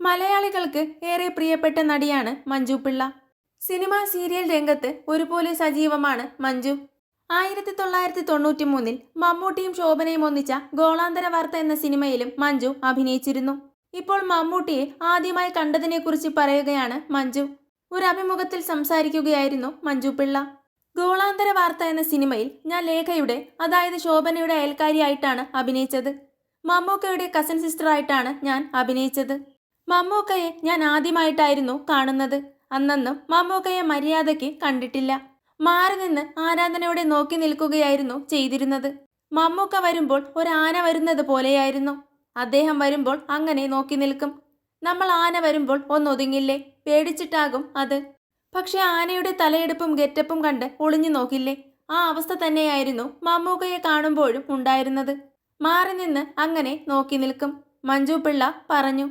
മലയാളികൾക്ക് ഏറെ പ്രിയപ്പെട്ട നടിയാണ് മഞ്ജു പിള്ള. സിനിമ സീരിയൽ രംഗത്ത് ഒരുപോലെ സജീവമാണ് മഞ്ജു. ആയിരത്തി തൊള്ളായിരത്തി തൊണ്ണൂറ്റി മൂന്നിൽ മമ്മൂട്ടിയും ശോഭനയും ഒന്നിച്ച ഗോളാന്തര വാർത്ത എന്ന സിനിമയിലും മഞ്ജു അഭിനയിച്ചിരുന്നു. ഇപ്പോൾ മമ്മൂട്ടിയെ ആദ്യമായി കണ്ടതിനെക്കുറിച്ച് പറയുകയാണ് മഞ്ജു. ഒരു അഭിമുഖത്തിൽ സംസാരിക്കുകയായിരുന്നു മഞ്ജു പിള്ള. ഗോളാന്തര വാർത്ത എന്ന സിനിമയിൽ ഞാൻ ലേഖയുടെ അതായത് ശോഭനയുടെ അയൽക്കാരിയായിട്ടാണ് അഭിനയിച്ചത്. മമ്മൂക്കയുടെ കസിൻ സിസ്റ്ററായിട്ടാണ് ഞാൻ അഭിനയിച്ചത്. മമ്മൂക്കയെ ഞാൻ ആദ്യമായിട്ടായിരുന്നു കാണുന്നത്. അന്നൊന്നും മമ്മൂക്കയെ മര്യാദയ്ക്ക് കണ്ടിട്ടില്ല. മാറി നിന്ന് ആരാധനയോടെ നോക്കി നിൽക്കുകയായിരുന്നു ചെയ്തിരുന്നത്. മമ്മൂക്ക വരുമ്പോൾ ഒരു ആന വരുന്നത് പോലെയായിരുന്നു. അദ്ദേഹം വരുമ്പോൾ അങ്ങനെ നോക്കി നിൽക്കും. നമ്മൾ ആന വരുമ്പോൾ ഒന്നൊതുങ്ങില്ലേ? പേടിച്ചിട്ടാകും അത്. പക്ഷെ ആനയുടെ തലയെടുപ്പും ഗെറ്റപ്പും കണ്ട് ഒളിഞ്ഞു നോക്കില്ലേ? ആ അവസ്ഥ തന്നെയായിരുന്നു മമ്മൂക്കയെ കാണുമ്പോഴും ഉണ്ടായിരുന്നത്. മാറി നിന്ന് അങ്ങനെ നോക്കി നിൽക്കും. മഞ്ജു പിള്ള പറഞ്ഞു